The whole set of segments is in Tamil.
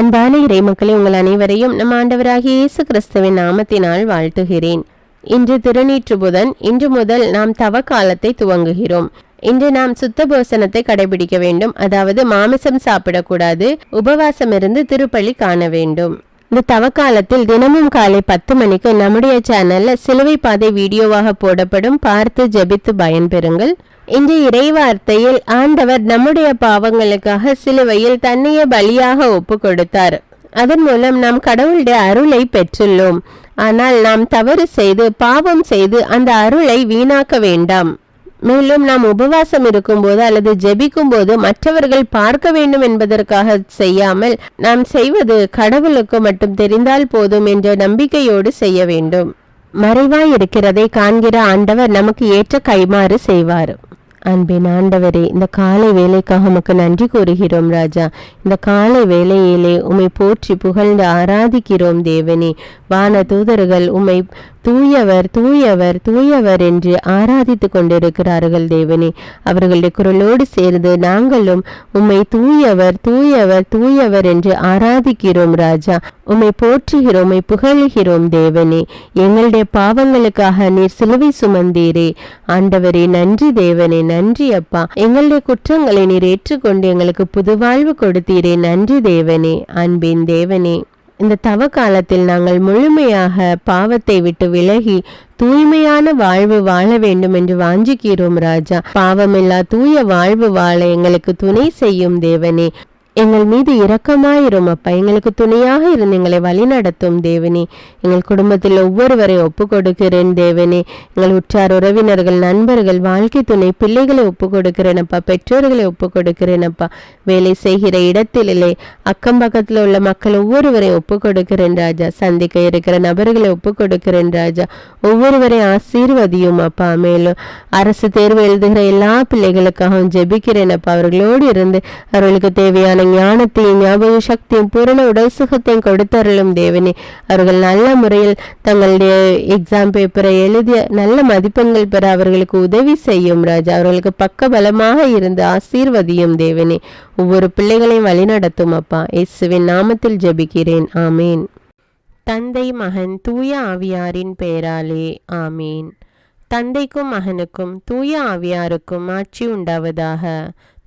அன்பான இறை மக்களே உங்கள் அனைவரையும் நம் ஆண்டவராகிய இயேசு கிறிஸ்துவின் நாமத்தினால் வாழ்த்துகிறேன். இன்று திருநீற்று புதன் இன்று முதல் நாம் தவ காலத்தை துவங்குகிறோம். இன்று நாம் சுத்த போசனத்தை கடைபிடிக்க வேண்டும். அதாவது மாமிசம் சாப்பிடக்கூடாது உபவாசம் இருந்து திருப்பலி காண வேண்டும். இந்த தவக்காலத்தில் தினமும் காலை பத்து மணிக்கு நம்முடைய சேனல்ல சிலுவை பாதை வீடியோவாக போடப்படும் பார்த்து ஜெபித்து பயன்பெறுங்கள். இன்று இறைவார்த்தையில் ஆண்டவர் நம்முடைய பாவங்களுக்காக சிலுவையில் தன்னையே பலியாக ஒப்பு கொடுத்தார் அதன் மூலம் நாம் கடவுளுடைய அருளை பெற்றுள்ளோம். ஆனால் நாம் தவறு செய்து பாவம் செய்து அந்த அருளை வீணாக்க வேண்டாம். மேலும் நாம் உபவாசம் இருக்கும்போது அல்லது ஜெபிக்கும் போது மற்றவர்கள் பார்க்க வேண்டும் என்பதற்காக செய்யாமல் நாம் செய்வது கடவுளுக்கு மட்டும் தெரிந்தால் போதும் என்ற நம்பிக்கையோடு செய்ய வேண்டும். மறைவாய் இருக்கிறதை காண்கிற ஆண்டவர் நமக்கு ஏற்ற கைமாறு செய்வார். அன்பின் ஆண்டவரே இந்த காலை வேலைக்காக உமக்கு நன்றி கூறுகிறோம் ராஜா. இந்த காலை வேலையிலே உம்மை போற்றி புகழ்ந்து ஆராதிக்கிறோம் தேவனே. வான தூதர்கள் உம்மை தூயவர் தூயவர் தூயவர் என்று ஆராதித்து கொண்டிருக்கிறார்கள் தேவனே. அவர்களுடைய குரலோடு சேர்ந்து நாங்களும் உம்மை தூயவர் தூயவர் தூயவர் என்று ஆராதிக்கிறோம் ராஜா. உம்மை போற்றுகிறோம் உம்மை புகழ்கிறோம் தேவனே. எங்களுடைய பாவங்களுக்காக நீர் சிலுவை சுமந்தீரே. ஆண்டவரே நன்றி தேவனே நன்றி அப்பா. எங்களுடைய குற்றங்களை நீர் ஏற்றுக்கொண்டு எங்களுக்கு புது வாழ்வு கொடுத்தீரே. நன்றி தேவனே அன்பின் தேவனே. இந்த தவ காலத்தில் நாங்கள் முழுமையாக பாவத்தை விட்டு விலகி தூய்மையான வாழ்வு வாழ வேண்டும் என்று வாஞ்சிக்கிறோம் ராஜா. பாவமில்லா தூய வாழ்வு வாழ எங்களுக்கு துணை செய்யும் தேவனே. எங்கள் மீது இரக்கமாயிரும் அப்பா. எங்களுக்கு துணையாக இருந்து எங்களை வழிநடத்தும் தேவனே. எங்கள் குடும்பத்தில் ஒவ்வொருவரை ஒப்பு கொடுக்கிறேன் தேவனே. எங்கள் உற்றார் உறவினர்கள் நண்பர்கள் வாழ்க்கை துணை பிள்ளைகளை ஒப்பு கொடுக்கிறேன் அப்பா. பெற்றோர்களை ஒப்பு கொடுக்கிறேன் அப்பா. வேலை செய்கிற இடத்திலே அக்கம் பக்கத்தில் உள்ள மக்கள் ஒவ்வொருவரை ஒப்பு கொடுக்கிறேன் ராஜா. சந்திக்க இருக்கிற நபர்களை ஒப்பு கொடுக்கிறேன் ராஜா. ஒவ்வொருவரை ஆசீர்வதியும் அப்பா. மேலும் அரசு தேர்வு எழுதுகிற எல்லா பிள்ளைகளுக்காகவும் ஜெபிக்கிறேன் அப்பா. அவர்களோடு இருந்து அவர்களுக்கு தேவையான ஞானத்தையும் ஞாபக சக்தியும் பூரண உடல் சுகத்தையும் கொடுத்தருளும் தேவனே. அவர்கள் நல்ல முறையில் தங்களுடைய எக்ஸாம் பேப்பரை எழுதிய நல்ல மதிப்பெண்கள் பெற அவர்களுக்கு உதவி செய்யும் ராஜா. அவர்களுக்கு பக்க பலமாக இருந்து ஆசீர்வதியும் தேவனே. ஒவ்வொரு பிள்ளைகளையும் வழிநடத்தும் அப்பா. இயேசுவின் நாமத்தில் ஜெபிக்கிறேன். ஆமேன். தந்தை மகன் தூய ஆவியாரின் பெயராலே ஆமீன். தந்தைக்கும் மகனுக்கும் தூய ஆவியாருக்கும் ஆட்சி உண்டாவதாக.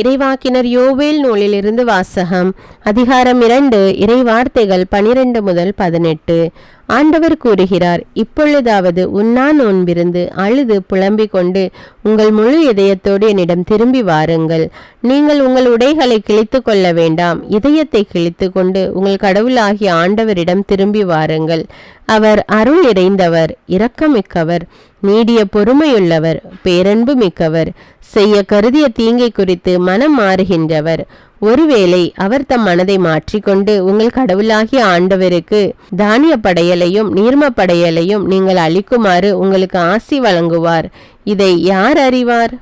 இறைவாக்கினர் யோவேல் நூலிலிருந்து வாசகம் அதிகாரம் இரண்டு இறைவார்த்தைகள் பனிரெண்டு முதல் பதினெட்டு. ஆண்டவர் கூறுகிறார் இப்பொழுதாவது உண்ணா நோன்பிருந்து அழுது புலம்பிக் கொண்டு உங்கள் முழு இதயத்தோடு என்னிடம் திரும்பி வாருங்கள். நீங்கள் உங்கள் உடைகளை கிழித்து கொள்ள வேண்டாம். இதயத்தை கிழித்து கொண்டு உங்கள் கடவுளாகிய ஆண்டவரிடம் திரும்பி வாருங்கள். அவர் அருள் நிறைந்தவர் இரக்கமிக்கவர். நீடிய பொறுமையுள்ளவர் பேரன்பு மிக்கவர் செய்ய கருதிய தீங்கை குறித்து மனம் மாறுகின்றவர். ஒருவேளை அவர் தம் மனதை மாற்றிக்கொண்டு உங்கள் கடவுளாகிய ஆண்டவருக்கு தானிய படையலையும் நீர்ம படையலையும் நீங்கள் அளிக்குமாறு உங்களுக்கு ஆசி வழங்குவார். இதை யார் அறிவார்?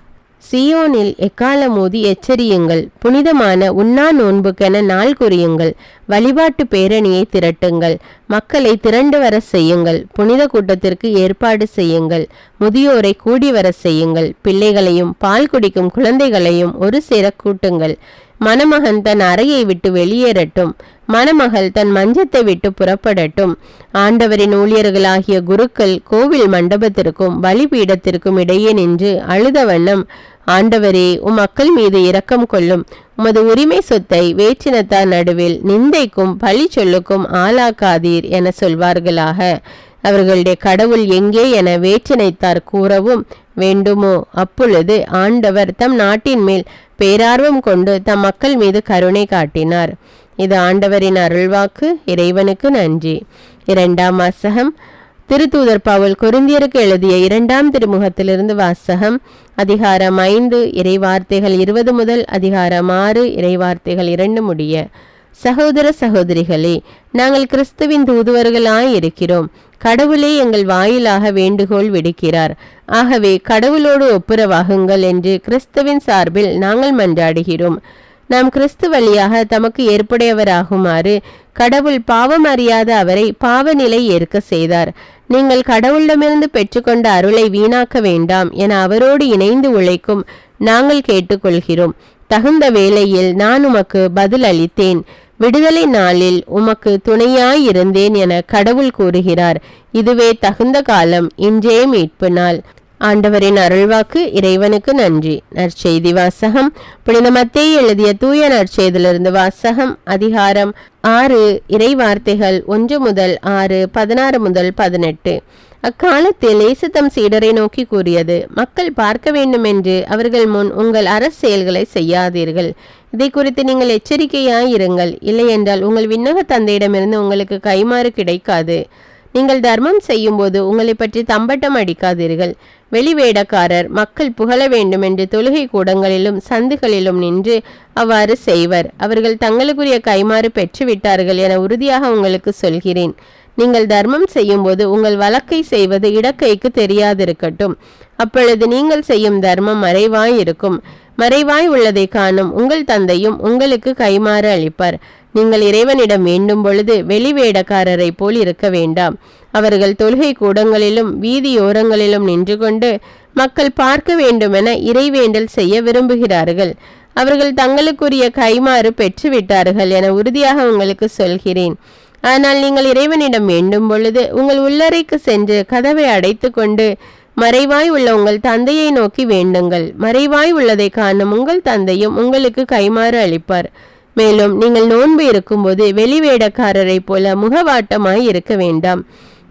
சியோனில் எக்காலம் மோதி எச்சரியுங்கள். புனிதமான உண்ணா நோன்புக்கென நாள் குறியுங்கள். வழிபாட்டு பேரணியை திரட்டுங்கள். மக்களை திரண்டு வர செய்யுங்கள். புனித கூட்டத்திற்கு ஏற்பாடு செய்யுங்கள். முதியோரை கூடி வர செய்யுங்கள். பிள்ளைகளையும் பால் குடிக்கும் குழந்தைகளையும் ஒரு சேர கூட்டுங்கள். மணமகன் தன் அறையை விட்டு வெளியேறட்டும். மணமகள் தன் மஞ்சத்தை விட்டு புறப்படட்டும். ஆண்டவரின் ஊழியர்களாகிய குருக்கள் கோவில் மண்டபத்திற்கும் பலிபீடத்திற்கும் இடையே நின்று அழுத வண்ணம் ஆண்டவரே உம் மக்கள் மீது இரக்கம் கொள்ளும். உமது உரிமை சொத்தை வேற்றினத்தார் நடுவில் நிந்தைக்கும் பழி சொல்லுக்கும் ஆளாக்காதீர் என சொல்வார்களாக. அவர்களுடைய கடவுள் எங்கே என வேற்றினைத்தார் கூறவும் வேண்டுமோ? அப்பொழுது ஆண்டவர் தம் நாட்டின் மேல் பேரார்வம் கொண்டு தம் மக்கள் மீது கருணை காட்டினார். இது ஆண்டவரின் அருள்வாக்கு இறைவனுக்கு நன்றி. இரண்டாம் வாசகம். திருத்தூதர் பவுல் கொரிந்தியருக்கு எழுதிய இரண்டாம் திருமுகத்திலிருந்து வாசகம். அதிகாரம் ஐந்து இறைவார்த்தைகள் இருபது முதல் அதிகாரம் ஆறு இறைவார்த்தைகள் இரண்டு முடிய. சகோதர சகோதரிகளே நாங்கள் கிறிஸ்துவின் தூதுவர்களாய் இருக்கிறோம். கடவுளே எங்கள் வாயிலாக வேண்டுகோள் விடுக்கிறார். ஆகவே கடவுளோடு ஒப்புரவாகுங்கள் என்று கிறிஸ்துவின் சார்பில் நாங்கள் மன்றாடுகிறோம். நாம் கிறிஸ்து வழியாக தமக்கு ஏற்புடையவராகுமாறு கடவுள் பாவம் அறியாத அவரை பாவநிலை ஏற்க செய்தார். நீங்கள் கடவுளிடமிருந்து பெற்றுக்கொண்ட அருளை வீணாக்க வேண்டாம் என அவரோடு இணைந்து உழைக்கும் நாங்கள் கேட்டுக்கொள்கிறோம். தகுந்த வேளையில் நான் உமக்கு பதில் அளித்தேன் விடுதலை நாளில் உமக்கு துணையாயிருந்தேன் என கடவுள் கூறுகிறார். இதுவே தகுந்த காலம் இன்றே மீட்பு நாள். ஆண்டவரின் அருள்வாக்கு இறைவனுக்கு நன்றி. நற்செய்தி வாசகம். புனித மத்தியை எழுதிய தூய நற்செய்திலிருந்து வாசகம் அதிகாரம் ஆறு இறை வார்த்தைகள் ஒன்று முதல் ஆறு பதினாறு முதல் பதினெட்டு. அக்காலத்தில் இயேசு தம் சீடரை நோக்கி கூறியது மக்கள் பார்க்க வேண்டும் என்று அவர்கள் முன் உங்கள் அரசியல்களை செய்யாதீர்கள். இதை குறித்து நீங்கள் எச்சரிக்கையாய் இருங்கள் இல்லையென்றால் உங்கள் விண்ணக தந்தையிடமிருந்து உங்களுக்கு கைமாறு கிடைக்காது. நீங்கள் தர்மம் செய்யும்போது உங்களை பற்றி தம்பட்டம் அடிக்காதீர்கள். வெளிவேடக்காரர் மக்கள் புகழ வேண்டும் என்று தொழுகை கூடங்களிலும் சந்துகளிலும் நின்று அவ்வாறு செய்வர். அவர்கள் தங்களுக்குரிய கைமாறு பெற்றுவிட்டார்கள் என உறுதியாக உங்களுக்கு சொல்கிறேன். நீங்கள் தர்மம் செய்யும்போது உங்கள் வழக்கை செய்வது இடக்கைக்கு தெரியாதிருக்கட்டும். அப்பொழுது நீங்கள் செய்யும் தர்மம் மறைவாய் இருக்கும் மறைவாய் உள்ளதை காணும் உங்கள் தந்தையும் உங்களுக்கு கைமாறு அளிப்பார். நீங்கள் இறைவனிடம் வேண்டும் பொழுது வெளிவேடக்காரரை போல் இருக்க வேண்டாம். அவர்கள் தொழுகை கூடங்களிலும் வீதியோரங்களிலும் நின்று கொண்டு மக்கள் பார்க்க வேண்டுமென இறைவேண்டல் செய்ய விரும்புகிறார்கள். அவர்கள் தங்களுக்குரிய கைமாறு பெற்றுவிட்டார்கள் என உறுதியாக உங்களுக்கு சொல்கிறேன். ஆனால் நீங்கள் இறைவனிடம் வேண்டும் பொழுது உங்கள் உள்ளறைக்கு சென்று கதவை அடைத்து கொண்டு மறைவாய் உள்ள உங்கள் தந்தையை நோக்கி வேண்டுங்கள். மறைவாய் உள்ளதை காணும் உங்கள் தந்தையும் உங்களுக்கு கைமாறு அளிப்பார். மேலும் நீங்கள் நோன்பு இருக்கும்போது வெளிவேடக்காரரை போல முகவாட்டமாய் இருக்க வேண்டாம்.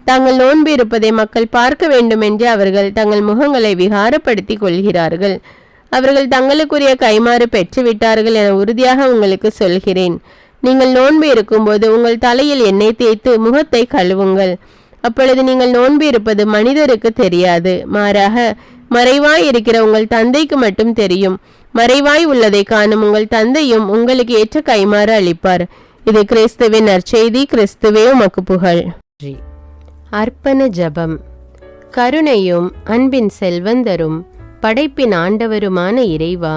தாங்கள் நோன்பு இருப்பதை மக்கள் பார்க்க வேண்டும் என்று அவர்கள் தங்கள் முகங்களை விகாரப்படுத்திக் கொள்கிறார்கள். அவர்கள் தங்களுக்குரிய கைமாறு பெற்றுவிட்டார்கள் என உறுதியாக உங்களுக்கு சொல்கிறேன். நீங்கள் நோன்பு இருக்கும்போது உங்கள் தலையில் எண்ணெய் தேய்த்து முகத்தை கழுவுங்கள். அப்பொழுது நீங்கள் நோன்பு இருப்பது மனிதருக்கு தெரியாது. மாறாக மறைவாய் இருக்கிற உங்கள் தந்தைக்கு மட்டும் தெரியும். மறைவாய் உள்ளதை காணும் உங்கள் தந்தையும் உங்களுக்கு ஏற்ற கைமாறு அளிப்பார். இது கிறிஸ்துவின் நற்செய்தி கிறிஸ்துவே உமக்கு புகழ். அர்ப்பண ஜபம். கருணையும் அன்பின் செல்வந்தரும் படைப்பின் ஆண்டவருமான இறைவா